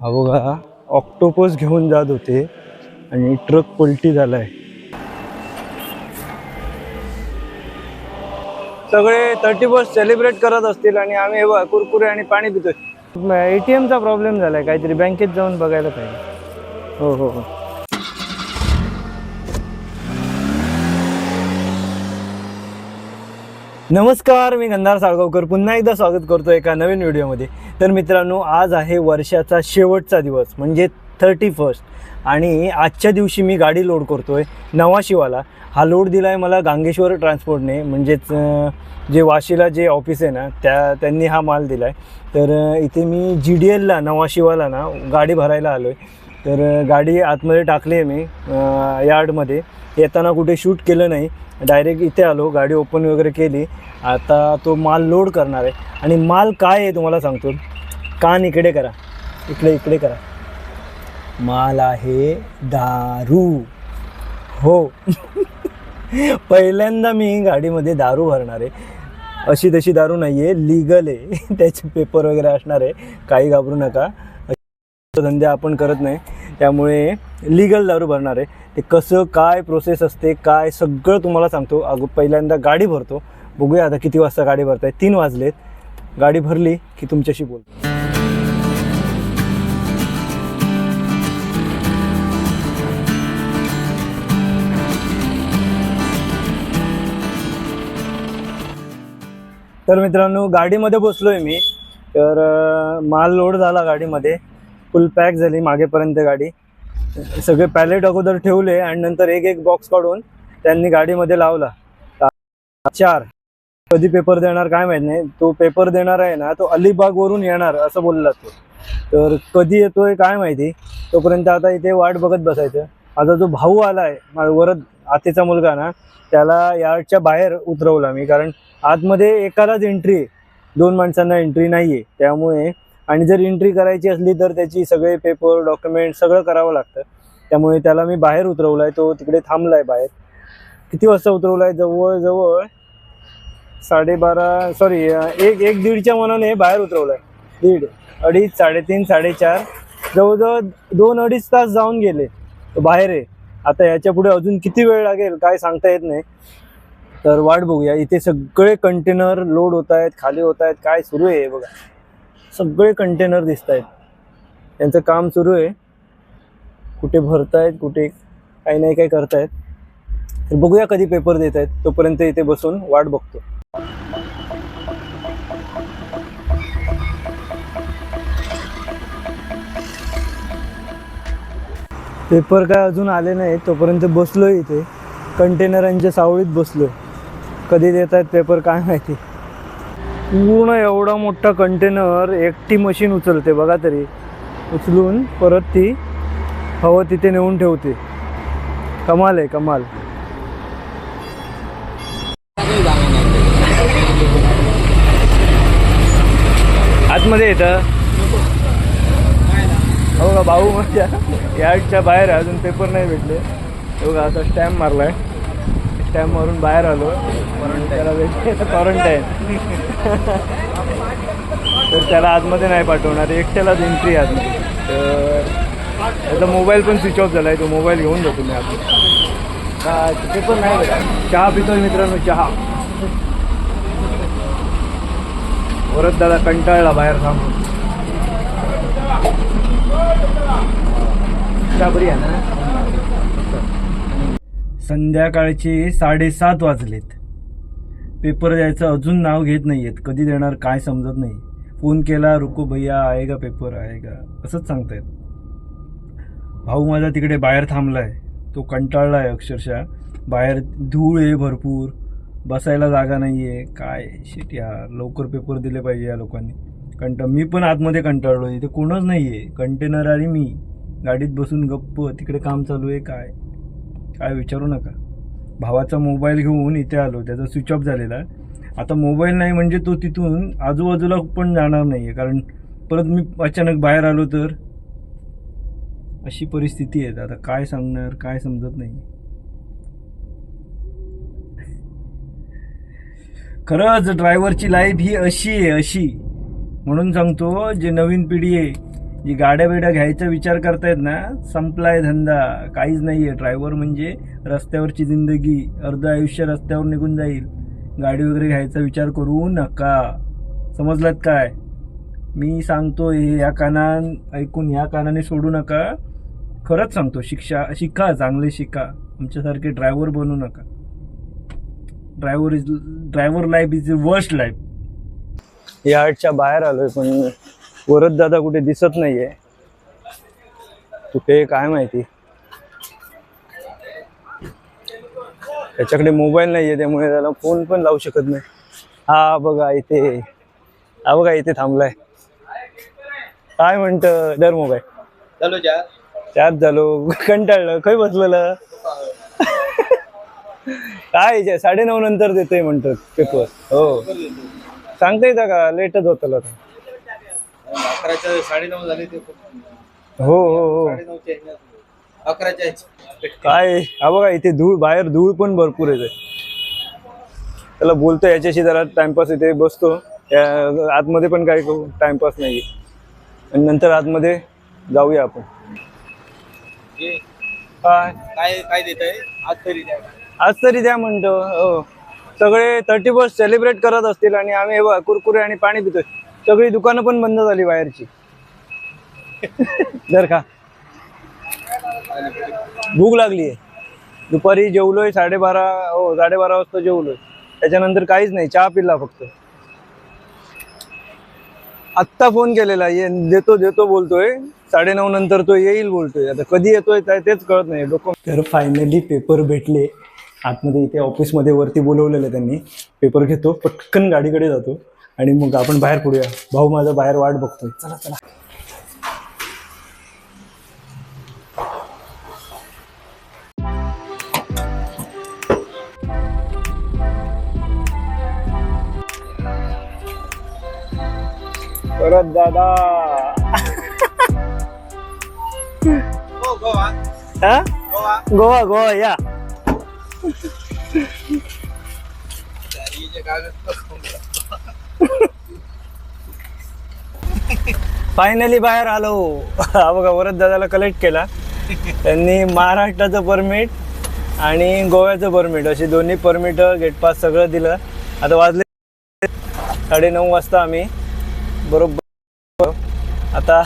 हा बघा ऑक्टोपस घेऊन जात होते आणि ट्रक पलटी झालाय. सगळे थर्टी फर्स्ट सेलिब्रेट करत असतील आणि आम्ही हे कुरकुरे आणि पाणी पितोय. एटीएमचा प्रॉब्लेम झालाय काहीतरी बँकेत जाऊन बघायला पाहिजे. हो हो हो. नमस्कार मी गंधार साळगावकर. पुन्हा एकदा स्वागत करतो एका नवीन व्हिडिओमध्ये. तर मित्रांनो आज आहे वर्षाचा शेवटचा दिवस म्हणजे थर्टी फर्स्ट आणि आजच्या दिवशी मी गाडी लोड करतो आहे नवाशिवाला हा लोड दिला आहे मला गांगेश्वर ट्रान्सपोर्टने म्हणजेच जे वाशीला जे ऑफिस आहे ना त्या त्यांनी हा माल दिला आहे तर इथे मी जी डी एलला नवाशिवाला ना गाडी भरायला आलो आहे तर गाडी आतमध्ये टाकली आहे मी यार्डमध्ये. येताना कुठे शूट केलं नाही. डायरेक्ट इथे आलो गाडी ओपन वगैरे केली. आता तो माल लोड करणार आहे. आणि माल काय आहे तुम्हाला सांगतो. कान इकडे करा. इकडे इकडे करा. माल आहे दारू. हो. पहिल्यांदा मी गाडीमध्ये दारू भरणार आहे. अशी तशी दारू नाही आहे लिगल आहे. त्याचे पेपर वगैरे असणार आहे. काही घाबरू नका. धंदे आपण करत नाही. त्यामुळे लिगल दारू भरणार आहे. ते कसं काय प्रोसेस असते काय सगळं तुम्हाला सांगतो. अगो पहिल्यांदा गाडी भरतो. बघूया आता किती वाजता गाडी भरताय. तीन वाजलेत. गाडी भरली की तुमच्याशी बोल. तर मित्रांनो गाडीमध्ये बसलोय मी. तर माल लोड झाला गाडीमध्ये. फुल पॅक झाली मागेपर्यंत गाडी. सगळे पॅलेट अगोदर ठेवले आणि नंतर एक एक बॉक्स काढून त्यांनी गाडीमध्ये लावला. चार. कधी पेपर देणार काय माहीत नाही. तो पेपर देणार आहे ना तो अलिबाग वरून येणार असं बोलला तो. तर कधी येतोय काय माहिती. तोपर्यंत आता इथे वाट बघत बसायचं. आता जो भाऊ आलाय वरद आतेचा मुलगा ना त्याला यार्डच्या बाहेर उतरवला मी कारण आतमध्ये एकालाच एंट्री आहे. दोन माणसांना एंट्री नाही आहे त्यामुळे आणि जर एंट्री करायची असली तर त्याची सगळे पेपर डॉक्युमेंट सगळं करावं लागतं. त्यामुळे त्याला मी बाहेर उतरवलाय आहे तो तिकडे थांबला आहे बाहेर. किती वाजता उतरवला आहे जवळजवळ साडेबारा सॉरी एक एक दीडच्या मनाने बाहेर उतरवलं आहे दीड अडीच साडेतीन साडेचार जवळजवळ दोन अडीच तास जाऊन गेले. तो बाहेर आहे. आता याच्यापुढे अजून किती वेळ लागेल काय सांगता येत नाही. तर वाट बघूया. इथे सगळे कंटेनर लोड होत आहेत खाली होत आहेत काय सुरू आहे हे बघा. सगळे कंटेनर दिसत आहेत त्यांचं काम सुरू आहे. कुठे भरतायत कुठे काही नाही काही करतायत. तर बघूया कधी पेपर देत आहेत तोपर्यंत इथे बसून वाट बघतो. पेपर काय अजून आले नाही तोपर्यंत बसलोय इथे. कंटेनरांच्या सावळीत बसलोय. कधी देत आहेत पेपर काय माहिती. पूर्ण एवढा मोठा कंटेनर एकटी मशीन उचलते बघा तरी. उचलून परत ती हवं तिथे नेऊन ठेवते. कमाल आहे कमाल. आतमध्ये येतं. हो का भाऊ माझ्या यार्डच्या बाहेर अजून पेपर नाही भेटले. हो का आता स्टॅम्प मारलाय. स्टॅम्प मारून बाहेर आलो. त्याला क्वारंटाईन तर त्याला आतमध्ये नाही पाठवणार. एकट्यालाच एंट्री आतमध्ये. तर त्याचा मोबाईल पण स्विच ऑफ झाला आहे तो मोबाईल घेऊन जातो मी आतमध्ये. का पेपर नाही चहा पितोय मित्रांनो चहा. परत दादा कंटाळला बाहेर थांबून. बरी आहे ना? संध्याकाळचे साडेसात वाजलेत. पेपर द्यायचं अजून नाव घेत नाहीयेत. कधी देणार काय समजत नाही. फोन केला रुको भैया आएगा पेपर आएगा. असंच सांगतायत. भाऊ माझा तिकडे बाहेर थांबलाय. तो कंटाळला आहे अक्षरशः. बाहेर धूळ आहे भरपूर. बसायला जागा नाही आहे काय? शिट यार. लवकर पेपर दिले पाहिजे या लोकांनी. कंटा मी पण आतमध्ये कंटाळलो इथे कोणच नाही आहे कंटेनर आणि मी. गाडीत बसून गप्प. तिकडे काम चालू आहे काय? काय विचारू नका. भावाचा मोबाईल घेऊन इथे आलो त्याचा स्विच ऑफ झालेला. आता मोबाईल नाही म्हणजे तो तिथून आजूबाजूला पण जाणार नाही आहे कारण परत मी अचानक बाहेर आलो तर? अशी परिस्थिती आहे. आता काय सांगणार काय समजत नाही. खरंच ड्रायव्हरची लाईफ ही अशी आहे अशी. म्हणून सांगतो जे नवीन पिढी आहे जी गाड्या बिड्या घ्यायचा विचार करतायत ना संपलाय धंदा. काहीच नाहीये. ड्रायव्हर म्हणजे रस्त्यावरची जिंदगी अर्ध आयुष्य रस्त्यावर निघून जाईल. गाडी वगैरे घ्यायचा विचार करू नका. समजलात काय? मी सांगतो हे या कानान ऐकून या कानाने सोडू नका. खरंच सांगतो शिक्षा शिका चांगले शिका. आमच्यासारखे ड्रायव्हर बनू नका. Driver is driver life is worst life यार्डच्या बाहेर आलोय पण वरद दादा कुठे दिसत नाहीये. कुठे काय माहिती. त्याच्याकडे मोबाईल नाहीये त्यामुळे त्याला फोन पण लावू शकत नाही. हा बघा इथे. हा बघा इथे थांबलाय. काय म्हणत दर मोबाईल चालू जा त्यात झालो. कंटाळलं खय बसलेलं? काय जे साडे नऊ नंतर देतोय म्हणतात पेपर हो. सांगता येतं का? लेटच होतं. अकराच्या झाले ते हो हो हो. अकराच्या काय हा बघा इथे धूळ बाहेर धूळ पण भरपूर येते. त्याला बोलतो याच्याशी जरा टाइमपास इथे बसतो. या- आतमध्ये पण काही टाइमपास नाही आणि नंतर आतमध्ये जाऊया आपण. काय काय काय देत आहे? आज तरी द्या. आज तरी द्या म्हणतो हो. सगळे थर्टी फर्स्ट सेलिब्रेट करत असतील आणि आम्ही हे बघा कुरकुरे आणि पाणी पितोय. सगळी दुकानं पण बंद झाली बाहेरची. जर का. भूक लागली आहे दुपारी जेवलोय साडेबारा हो साडेबारा वाजता जेवलोय. त्याच्यानंतर काहीच नाही चहा पिला फक्त. आत्ता फोन केलेला ये देतो देतो बोलतोय. साडेनऊ नंतर तो येईल बोलतोय. आता कधी येतोय काय तेच कळत नाही. डोकं तर फायनली पेपर भेटले. आतमध्ये इथे ऑफिसमध्ये वरती बोलवलेलं त्यांनी. पेपर घेतो पटकन गाडीकडे जातो. आणि मग आपण बाहेर पडूया. भाऊ माझा बाहेर वाट बघतोय. चला चला. परत दादा. गोवा गोवा या गाडीचे कागद फायनली बाहेर आलो. हा बघा वरद दादाला कलेक्ट केला. त्यांनी महाराष्ट्राचं परमिट आणि गोव्याचं परमिट अशी दोन्ही परमिट गेटपास सगळं दिलं. आता वाजले साडे नऊ वाजता आम्ही. बरोबर. आता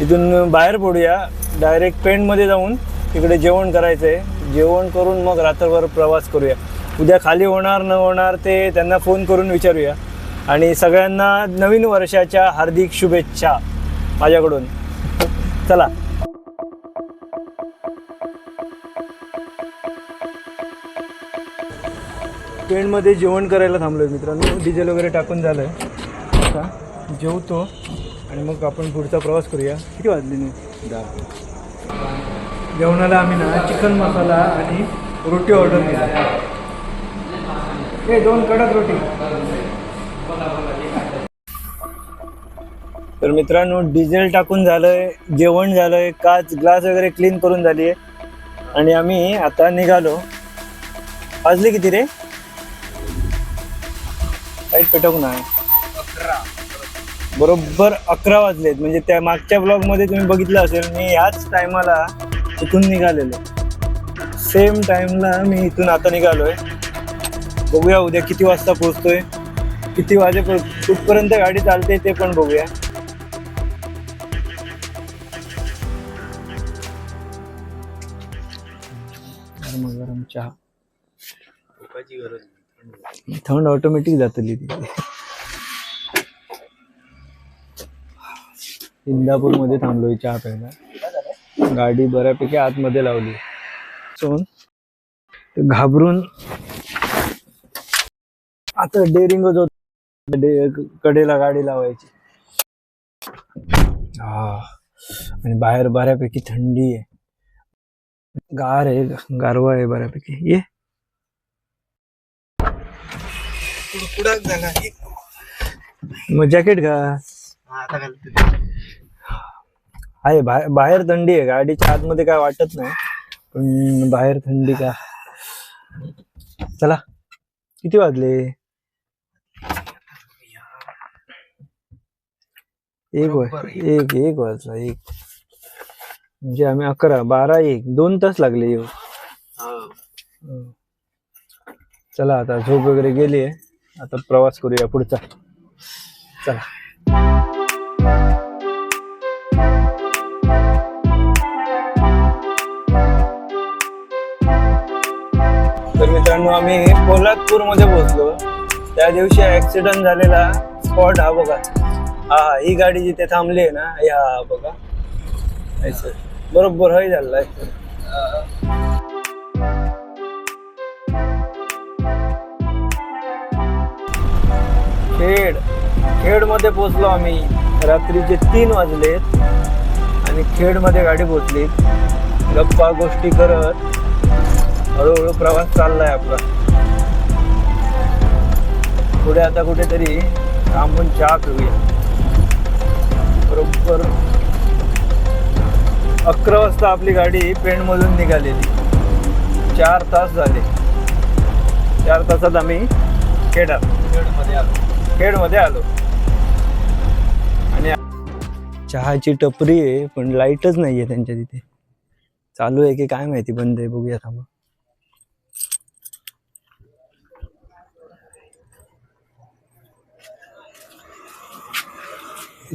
इथून बाहेर पडूया. डायरेक्ट पेंटमध्ये जाऊन तिकडे जेवण करायचं आहे जेवण करून मग रात्रभर प्रवास करूया. उद्या खाली होणार न होणार ते त्यांना फोन करून विचारूया. आणि सगळ्यांना नवीन वर्षाच्या हार्दिक शुभेच्छा माझ्याकडून. चला. ट्रेनमध्ये जेवण करायला थांबलोय मित्रांनो. डिझेल वगैरे टाकून झालंय. का जेवतो आणि मग आपण पुढचा प्रवास करूया. किती वाजली नाही जेवणाला आम्ही ना चिकन मसाला आणि रोटी ऑर्डर केली. हे दोन कडक रोटी. तर मित्रांनो डिझेल टाकून झालंय जेवण झालंय काच ग्लास वगैरे क्लीन करून झाली आहे आणि आम्ही आता निघालो. वाजले किती रे? लाइट पेटवू ना. बरोबर अकरा वाजलेत. म्हणजे त्या मागच्या ब्लॉगमध्ये तुम्ही बघितलं असेल मी ह्याच टायमाला इथून निघालेलो. सेम टाईमला मी इथून आता निघालोय. बघूया उद्या किती वाजता पोहोचतोय. किती वाजे कुठपर्यंत गाडी चालते ते पण बघूया. चहा. थंड ऑटोमॅटिक जातली इंदापूरमध्ये. थांबलोय चहा प्यायला. गाडी बऱ्यापैकी आतमध्ये लावली. सो ते घाबरून. आता डेअरिंगच होत डे- कडेला गाडी लावायची. हा. आणि बाहेर बऱ्यापैकी थंडी आहे. गार आहे गारवा आहे बऱ्यापैकी. ये. मग जॅकेट घाल. आहे बाहेर थंडी आहे. गाडीच्या आतमध्ये काय वाटत नाही पण बाहेर थंडी का. चला. किती वाजले? एक वाज एक एक वाजला एक. म्हणजे आम्ही अकरा बारा एक दोन तास लागले येऊ. हो. चला आता झोप वगैरे गेली आहे. आता प्रवास करूया पुढचा. चला. तर मित्रांनो आम्ही पोलादपूरमध्ये पोहोचलो. त्या दिवशी ऍक्सिडेंट झालेला स्पॉट हा बघा. हा ही गाडी जिथे थांबली आहे ना या बघा. असं. बरोबर हय झालं. खेड खेडमध्ये पोचलो आम्ही. रात्रीचे तीन वाजलेत आणि खेडमध्ये गाडी पोचली गप्पा गोष्टी करत हळूहळू प्रवास चाललाय आपला. पुढे आता कुठेतरी थांबून चहा पिऊया. बरोबर. अकरा वाजता आपली गाडी पेणमधून निघालेली. चार तास झाले. चार तासात आम्ही खेडात. खेडमध्ये आलो. खेडमध्ये आलो. आणि चहाची टपरी आहे पण लाईटच नाहीये त्यांच्या तिथे. चालू आहे की काय माहिती बंद आहे बघूया थांबा.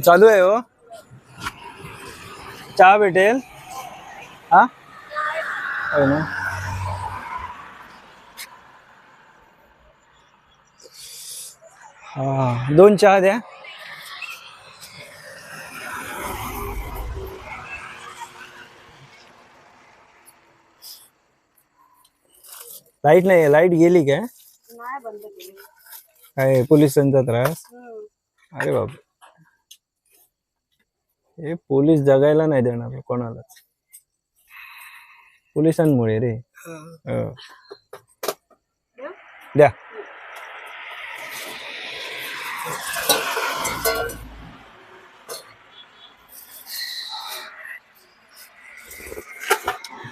चालू आहे हो. चहा भेटेल हा। हा? दोन चहा द्या लाईट नाही लाईट गेली काय पोलिसांचा त्रास हम्म. अरे बाप हे पोलीस जगायला नाही देणार कोणालाच. पोलिसांमुळे रे. हो. द्या.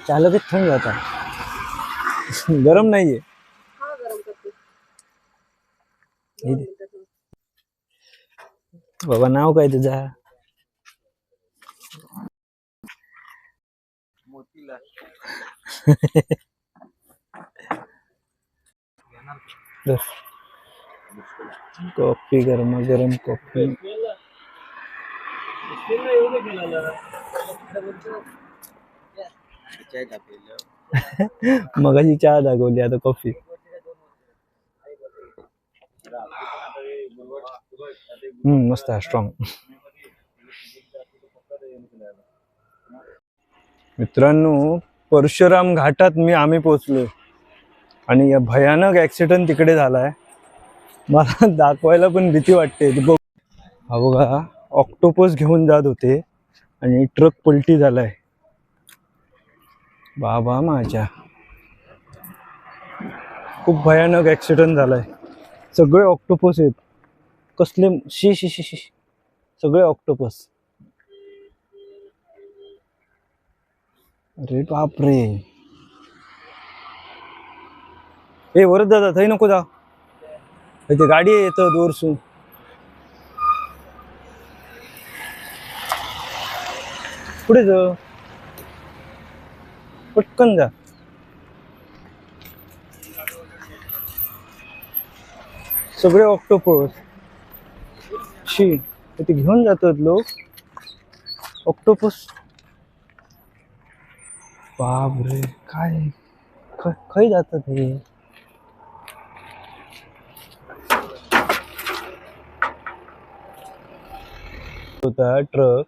चालकच थंड जाता गरम नाहीये. हा गरम करते. हे दे. बाबा नाव काय तुझा? मोतीला कॉफी गरम गरम कॉफी. चाय चहा दाखवली आता कॉफी. हम्म मस्त आहे स्ट्रॉंग मित्रांनो परशुराम घाटात मी आम्ही पोचलो आणि या भयानक ॲक्सिडंट तिकडे झाला आहे मला दाखवायला पण भीती वाटते. बघ. हा बघा ऑक्टोपस घेऊन जात होते आणि ट्रक पलटी झालाय. बाबा माझ्या. खूप भयानक ॲक्सिडंट झाला आहे सगळे ऑक्टोपस आहेत. कसले शी शी शी शी सगळे ऑक्टोपस अरे बापरे. ए वरच दादा थंय नको जा. ते गाडी येतं वरसून पुढे जा. पटकन जा. सगळे ऑक्टोपस शी ते घेऊन जातात लोक. ऑक्टोपस बापरे काय ख- खय जातात ते? होता ट्रक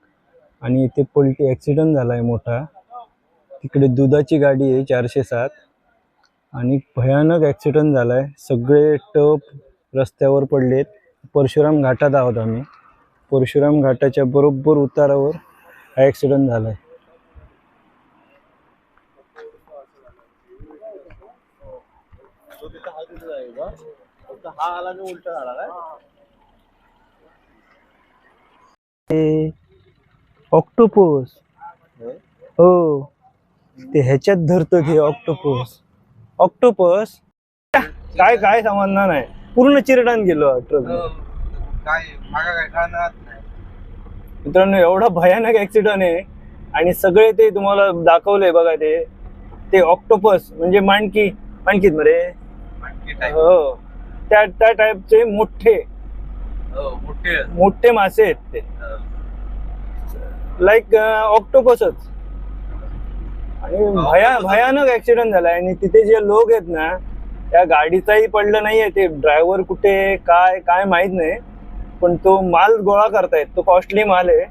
आणि इथे पलटी ऍक्सिडेंट झालाय मोठा. तिकडे दुधाची गाडी आहे चारशे सात. आणि भयानक ऍक्सिडेंट झालाय. सगळे टप रस्त्यावर पडलेत. परशुराम घाटात आहोत आम्ही. परशुराम घाटाच्या बरोबर उतारावर हा ऍक्सिडेंट झालाय. फक्त हा आला आणि उलटा झाला काय ते ऑक्टोपस. हो? ते ह्याच्यात धरतं हे ऑक्टोपस. ऑक्टोपस? काय काय समजणार नाही. पूर्ण चिरडान गेलो ट्रक. काय मागा काय खाणार नाही. मित्रांनो एवढा भयानक ऍक्सिडेंट आहे. आणि सगळे ते तुम्हाला दाखवले बघा ते. ते ऑक्टोपस म्हणजे माणकी माणकीत मरे. हो. त्या त्या टाईपचे मोठे मोठे. मोठे मासे आहेत ते. लाईक ऑक्टोपसच आणि भया भयानक ऍक्सिडेंट झालाय. आणि तिथे जे लोक आहेत ना त्या गाडीचाही पडलं नाहीये. ते ड्रायव्हर कुठे काय काय माहीत नाही. पण तो माल गोळा करतायत. तो कॉस्टली माल आहे.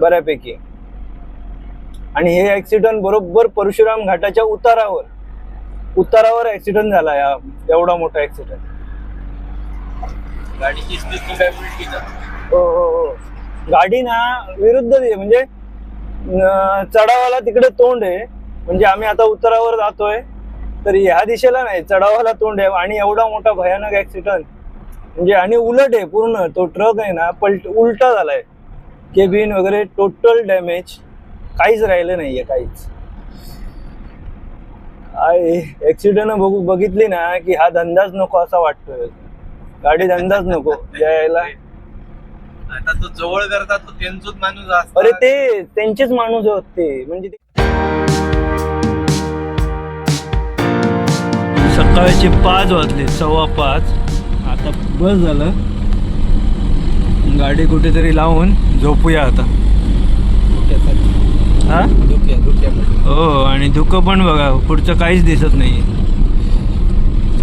बऱ्यापैकी. आणि हे ऍक्सिडेंट बरोबर परशुराम घाटाच्या उतारावर उतारावर ऍक्सिडेंट झाला या एवढा मोठा ऍक्सिडेंट गाडीची हो हो हो. गाडी ना विरुद्ध दि- म्हणजे चढावाला तिकडे तोंड आहे. म्हणजे आम्ही आता उतरावर जातोय. तर ह्या दिशेला नाही. चढावाला तोंड आहे. आणि एवढा मोठा भयानक ऍक्सिडेंट म्हणजे आणि उलट आहे पूर्ण. तो ट्रक आहे ना पलट उलटा झालाय. केबिन वगैरे टोटल डॅमेज काहीच राहिलं नाहीये काहीच. ऍक्सिडेंट बघू बघितली ना की हा धंदाच नको असा वाटतोय. गाडी धंदाच नको. यायला. आता तो जवळ करता तो त्यांचोच माणूस असतो. अरे ते त्यांचेच माणूस होत ते. म्हणजे सकाळचे पाच वाजले सव्वा पाच. आता बस झालं. गाडी कुठेतरी लावून झोपूया आता. हा? हो आणि धुकं पण बघा पुढचं काहीच दिसत नाही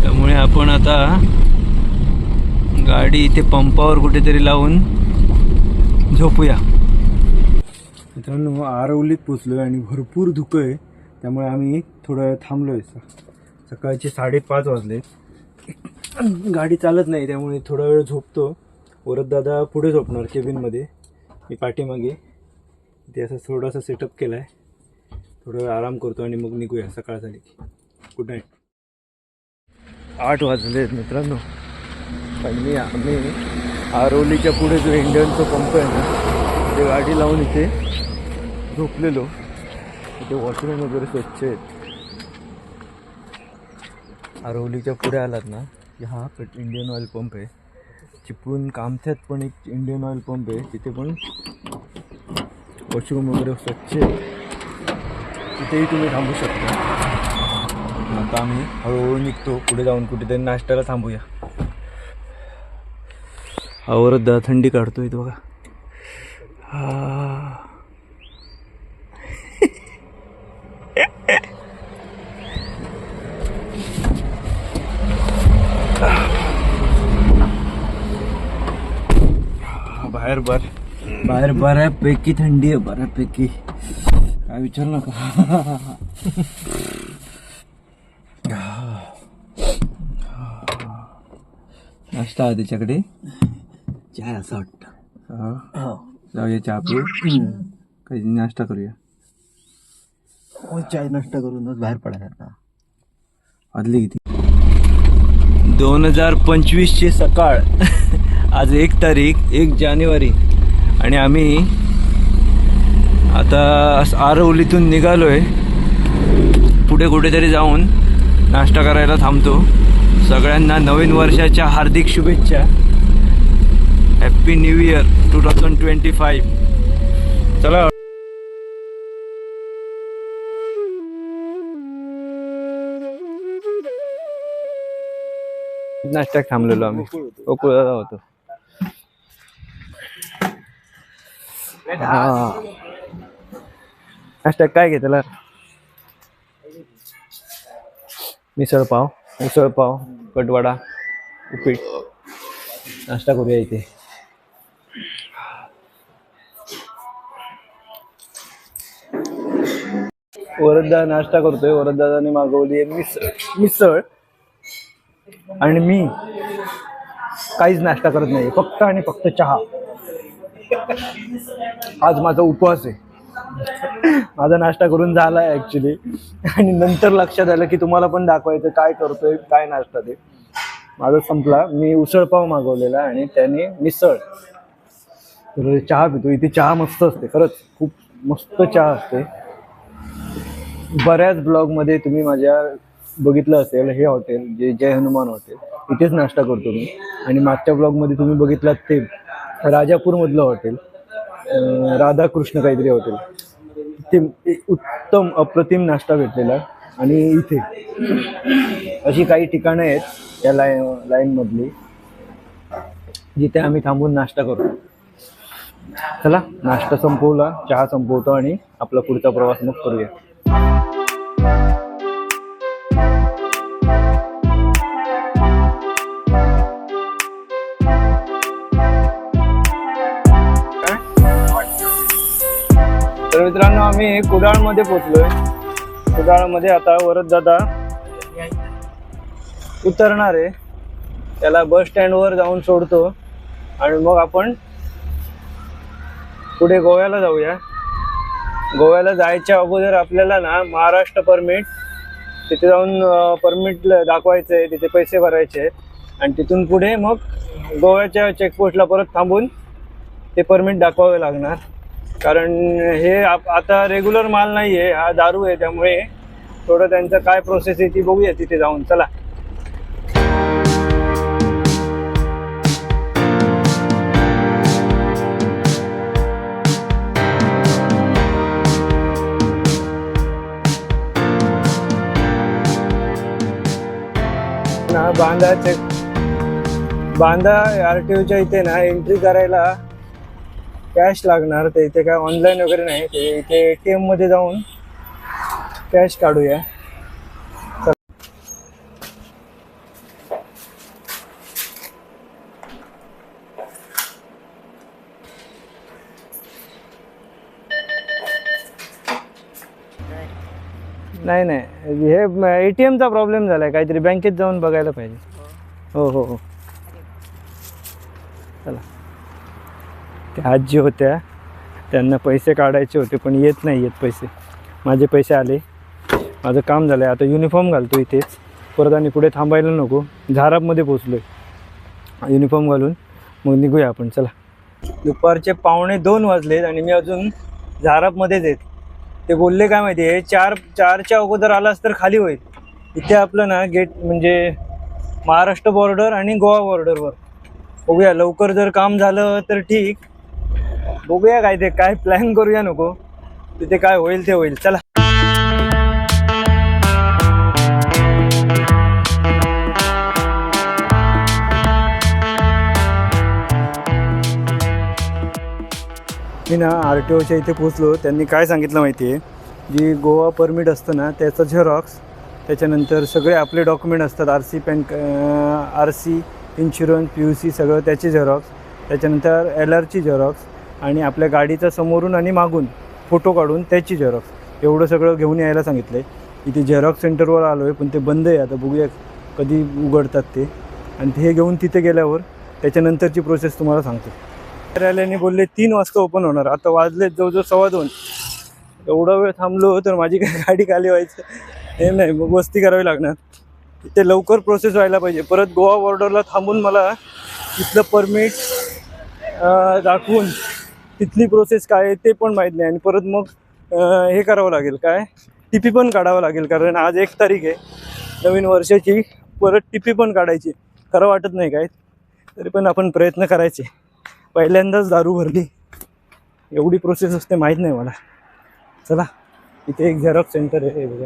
त्यामुळे आपण आता गाडी इथे पंपावर कुठेतरी लावून झोपूया. मित्रांनो आरवलीत पोचलो आहे आणि भरपूर धुकं आहे त्यामुळे आम्ही थोडा वेळ थांबलो आहे सकाळचे साडेपाच वाजले. गाडी चालत नाही त्यामुळे थोडा वेळ झोपतो. वरद दादा पुढे झोपणार केबिनमध्ये. मी पाठीमागे. ते असं थोडासा सेटअप केला आहे थोडा वेळ आराम करतो आणि मग निघूया सकाळ झाली गुड नाईट आठ वाजले आहेत मित्रांनो. आणि आम्ही आरवलीच्या पुढे जो इंडियनचा पंप आहे ना ते गाडी लावून इथे झोपलेलो. इथे वॉशरूम वगैरे स्वच्छ आहेत. आरवलीच्या पुढे आलात ना की हा पेट इंडियन ऑइल पंप आहे. चिपळूण कामथ्यात पण एक इंडियन ऑइल पंप आहे तिथे पण वॉशरूम वगैरे स्वच्छ आहे तिथेही तुम्ही थांबू शकता. आता आम्ही हळूहळू निघतो पुढे जाऊन कुठेतरी नाश्त्याला थांबूया. आवरत थंडी काढतो इथं बघा हा. बाहेर बर बाहेर बऱ्यापैकी थंडी आहे बऱ्यापैकी काय विचार नका नाश्ता त्याच्याकडे चाय असं वाटतं. हा. जाऊया चहा पिऊ काही नाश्ता करूया. हो चाय नष्ट करूनच बाहेर पडायला वाजली किती? दोन हजार पंचवीसची सकाळ. आज एक तारीख एक जानेवारी. आणि आम्ही आता आरवलीतून निघालोय. पुढे कुठेतरी जाऊन नाश्ता करायला थांबतो. सगळ्यांना नवीन वर्षाच्या हार्दिक शुभेच्छा. Happy new year two thousand twenty five. चला. नाश्त्यात थांबलेलो आम्ही. गोकुळाला होतो. हा. नाश्त्यात काय घेतला मिसळ पाव उसळ पाव कटवाडा उपीट. नाश्ता करूया इथे. वरदा नाश्ता करतोय. वरददादाने मागवली आहे मिसळ मिसळ. आणि मी काहीच नाश्ता करत नाही फक्त आणि फक्त चहा. आज माझा उपवास आहे. माझा नाश्ता करून झाला आहे ऍक्च्युली आणि नंतर लक्षात आलं की तुम्हाला पण दाखवायचं काय करतोय काय नाश्ता ते. माझा संपला. मी उसळपाव मागवलेला आणि त्याने मिसळ. तर चहा पितो. इथे चहा मस्त असते. खरंच खूप मस्त चहा असते. बऱ्याच ब्लॉगमध्ये तुम्ही माझ्या बघितलं असेल हे हॉटेल जे जय हनुमान हॉटेल इथेच नाश्ता करतो मी. आणि मागच्या ब्लॉगमध्ये तुम्ही बघितलात ते राजापूरमधलं हॉटेल राधाकृष्ण काहीतरी हॉटेल. ते उत्तम अप्रतिम नाश्ता भेटलेला आणि इथे अशी काही ठिकाणं आहेत या लाईन लाईनमधली जिथे आम्ही थांबून नाश्ता करतो. चला नाश्ता संपवला चहा संपवतो आणि आपला पुढचा प्रवास मग करूया. आम्ही कुडाळमध्ये पोचलोय कुडाळमध्ये आता वरद दादा उतरणार आहे. त्याला बस स्टँडवर जाऊन सोडतो. आणि मग आपण पुढे गोव्याला जाऊया. गोव्याला जायच्या अगोदर आपल्याला ना महाराष्ट्र परमिट तिथे जाऊन परमिट दाखवायचं आहे तिथे पैसे भरायचे आणि तिथून पुढे मग गोव्याच्या चेकपोस्टला परत थांबून ते परमिट दाखवावे लागणार. कारण हे आप- आता रेग्युलर माल नाही आहे हा दारू आहे त्यामुळे थोडं त्यांचं काय प्रोसेस आहे ती बघूया तिथे जाऊन. चला. ना बांधा चेक बांधा आर टी ओच्या इथे ना एंट्री करायला कॅश लागणार तर इथे काय ऑनलाईन वगैरे नाही. ते इथे ए टी मध्ये जाऊन कॅश काढूया. नाही नाही. हे ए टी एमचा प्रॉब्लेम झाला आहे काहीतरी बँकेत जाऊन बघायला पाहिजे. हो हो हो. चला. त्या आजी होत्या. त्यांना पैसे काढायचे होते पण येत नाही येत पैसे. माझे पैसे आले. माझं काम झालं आहे आता युनिफॉर्म घालतो इथेच. परत आणि पुढे थांबायला नको. झारापमध्ये पोचलो आहे युनिफॉर्म घालून. मग निघूया आपण. चला. दुपारचे पावणे दोन वाजलेत आणि मी अजून झारापमध्येच आहेत ते बोलले काय माहिती आहे? चार चारच्या अगोदर आलास तर खाली होईल. इथे आपलं ना गेट म्हणजे महाराष्ट्र बॉर्डर आणि गोवा बॉर्डरवर बघूया लवकर जर काम झालं तर ठीक. बघूया काय ते काय प्लॅन करूया नको. तिथे काय होईल ते होईल. चला. मी ना आर टी ओच्या इथे पोचलो त्यांनी काय सांगितलं माहिती आहे जी गोवा परमिट असतं ना त्याचं झेरॉक्स त्याच्यानंतर सगळे आपले डॉक्युमेंट असतात. R C pan R C insurance P U C सगळं त्याचे झेरॉक्स त्याच्यानंतर एल आरची झेरॉक्स आणि आपल्या गाडीचा समोरून आणि मागून फोटो काढून त्याची झेरॉक्स. एवढं सगळं घेऊन यायला सांगितलं आहे इथे झेरॉक्स सेंटरवर आलो आहे पण ते बंद आहे. आता बघूया कधी उघडतात ते. आणि ते हे घेऊन तिथे गेल्यावर त्याच्यानंतरची प्रोसेस तुम्हाला सांगतो. कार्यालयाने बोलले तीन वाजता ओपन होणार. आता वाजले जवळजवळ सव्वा दोन. एवढा वेळ थांबलो तर माझी काय गाडी खाली व्हायचं? हे नाही मग वस्ती करावी लागणार. ते लवकर प्रोसेस व्हायला पाहिजे. परत गोवा बॉर्डरला थांबून मला तिथलं परमिट दाखवून तिथली प्रोसेस काय आहे ते पण माहीत नाही. आणि परत मग हे करावं लागेल काय? टिपी पण काढावं लागेल. कारण आज एक तारीख आहे. नवीन वर्षाची परत टिपी पण काढायची. खरं वाटत नाही काय? तरी पण आपण प्रयत्न करायचे. पहिल्यांदाच दारू भरली. एवढी प्रोसेस असते माहीत नाही मला. चला इथे एक झेरॉक्स सेंटर आहे. हे बघा.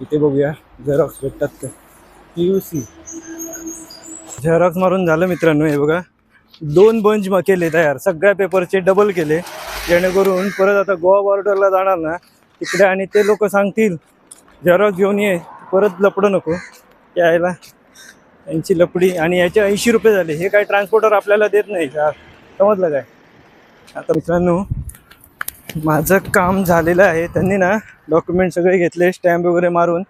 इथे बघूया. झेरॉक्स भेटतात का? पी यू सी झेरॉक्स मारून झालं मित्रांनो हे बघा. दोन बंच मग केले तयार. सगळ्या पेपरचे डबल केले. जेणेकरून परत आता गोवा बॉर्डरला जाणार ना तिकडे आणि ते लोक सांगतील झेरॉक्स घेऊन ये परत लपडं नको. यायला. यांची लपडी आणि याचे ऐंशी रुपये झाले. हे काय ट्रान्सपोर्टर आपल्याला देत नाही का? समजलं काय? आता मित्रांनो माझं काम झालेलं आहे. त्यांनी ना डॉक्युमेंट सगळे घेतले स्टॅम्प वगैरे मारून.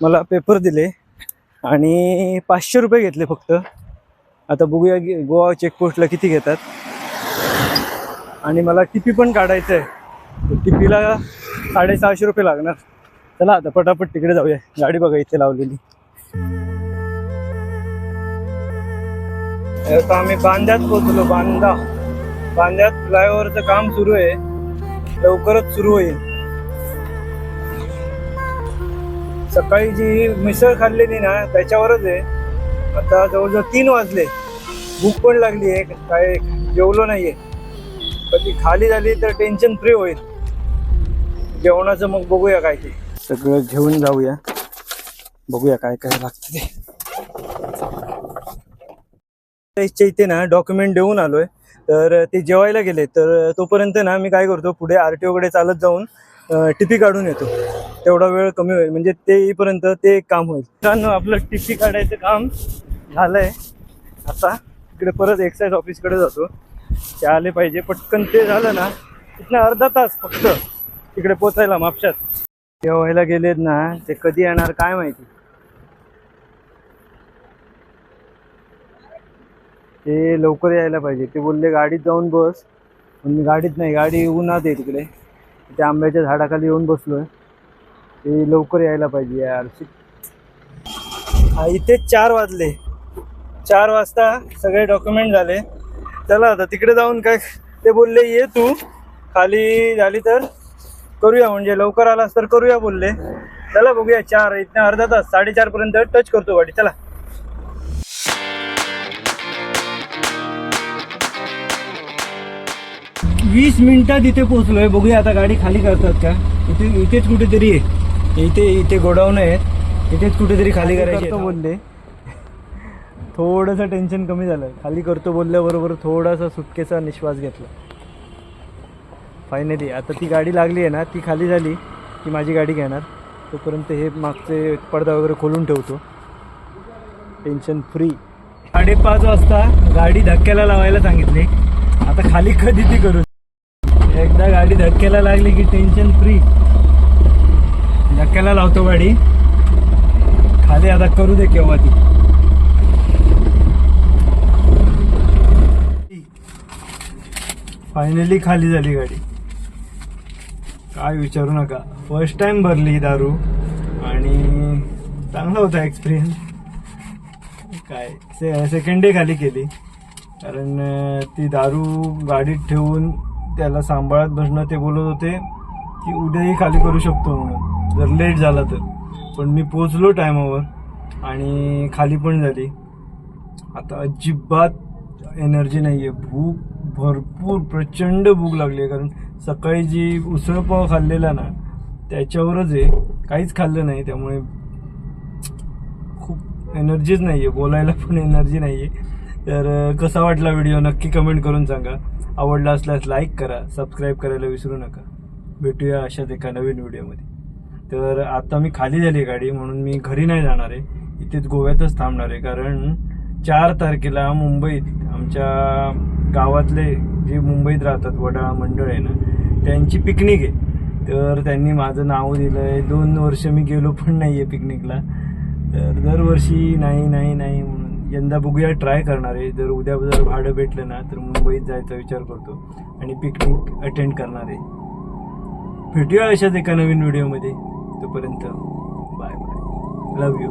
मला पेपर दिले आणि पाचशे रुपये घेतले फक्त. आता बघूया गोवा चेकपोस्टला किती घेतात. आणि मला टिपी पण काढायचं आहे टिपीला साडेसहाशे रुपये लागणार. चला आता पटापट तिकडे जाऊया. गाडी बघा इथे लावलेली. आता आम्ही बांद्यात पोहोचलो बांदा. बांद्यात फ्लायओव्हरचं काम सुरू आहे. लवकरच सुरू होईल. सकाळी जी मिसळ खाल्लेली ना त्याच्यावरच आहे. आता जवळजवळ तीन वाजले. भूक पण लागली आहे काय जेवलो नाहीये. ती खाली झाली तर टेन्शन फ्री होईल. जेवणाचं मग बघूया काय ते. सगळं घेऊन जाऊया. बघूया काय काय लागतं ते. इथे ना डॉक्युमेंट देऊन आलोय. तर ते जेवायला गेले. तर तोपर्यंत ना मी काय करतो पुढे आर टी ओकडे चालत जाऊन टिपी काढून येतो. तेवढा वेळ कमी होईल. म्हणजे ते येईपर्यंत ते काम होईल. आपलं टिपी काढायचं काम झालंय. आता इकडे परत एक्साईज ऑफिसकडे जातो. ते आले पाहिजे पटकन ते झालं ना तिथनं अर्धा तास फक्त तिकडे पोचायला मापशात. जेवायला गेलेत ना ते कधी येणार काय माहिती. ते लवकर यायला पाहिजे. ते बोलले गाडीत जाऊन बस. पण मी गाडीत नाही गाडी उन्हात आहे तिकडे. त्या आंब्याच्या झाडाखाली येऊन बसलोय. ते लवकर यायला पाहिजे यार. इथे चार वाजले. चार वाजता सगळे डॉक्युमेंट झाले. चला आता तिकडे जाऊन काय ते बोलले ये तू खाली झाली तर करूया म्हणजे लवकर आलास तर करूया बोलले. चला बघूया चार इथनं अर्धा तास साडेचार पर्यंत टच करतो गाडी चला. वीस मिनिटात इथे पोहोचलोय बघूया आता गाडी खाली करतात का. इथे इथेच कुठेतरी आहे. इथे इथे गोडाऊन आहेत इथेच कुठेतरी खाली करायची बोलले. थोडंसं टेन्शन कमी झालं. खाली करतो बोलल्याबरोबर थोडासा सुटकेचा निश्वास घेतला. फायनली आता ती गाडी लागली आहे ना ती खाली झाली की माझी गाडी घेणार. तोपर्यंत हे मागचे पडदा वगैरे खोलून ठेवतो. टेन्शन फ्री साडेपाच वाजता गाडी धक्क्याला लावायला सांगितली. आता खाली कधी ती करू? एकदा गाडी धक्क्याला लागली की टेन्शन फ्री धक्क्याला लावतो गाडी. खाली आता करू दे केव्हा ती. फायनली खाली झाली गाडी. काय विचारू नका. फर्स्ट टाइम भरली दारू. आणि चांगला होता एक्सपिरियन्स काय? से सेकंड डे खाली केली. कारण ती दारू गाडीत ठेवून त्याला सांभाळत बसणं ते बोलत होते की उद्याही खाली करू शकतो म्हणून. जर लेट झाला तर. पण मी पोचलो टायमावर आणि खाली पण झाली. आता अजिबात एनर्जी नाही आहे भूक भरपूर प्रचंड भूक लागली आहे. कारण सकाळी जी उसळपाव खाल्लेला ना त्याच्यावरच आहे. काहीच खाल्लं नाही त्यामुळे खूप एनर्जीच नाही आहे बोलायला पण एनर्जी नाही आहे तर कसा वाटला व्हिडिओ नक्की कमेंट करून सांगा. आवडला असल्यास लाईक करा. सबस्क्राईब करायला विसरू नका. भेटूया अशाच एका नवीन व्हिडिओमध्ये तर आता मी खाली झाली गाडी म्हणून मी घरी नाही जाणार आहे. इथेच गोव्यातच थांबणार आहे. कारण चार तारखेला मुंबईत आमच्या गावातले जे मुंबईत राहतात वडाळा मंडळ आहे ना त्यांची पिकनिक आहे. तर त्यांनी माझं नाव दिलं आहे दोन वर्ष मी गेलो पण नाही आहे पिकनिकला तर दरवर्षी नाही नाही नाही म्हणून यंदा बघूया ट्राय करणार आहे. जर उद्या जर भाडं भेटलं ना तर मुंबईत जायचा विचार करतो आणि पिकनिक अटेंड करणार आहे. भेटूया अशाच एका नवीन व्हिडिओमध्ये तोपर्यंत बाय बाय लव यू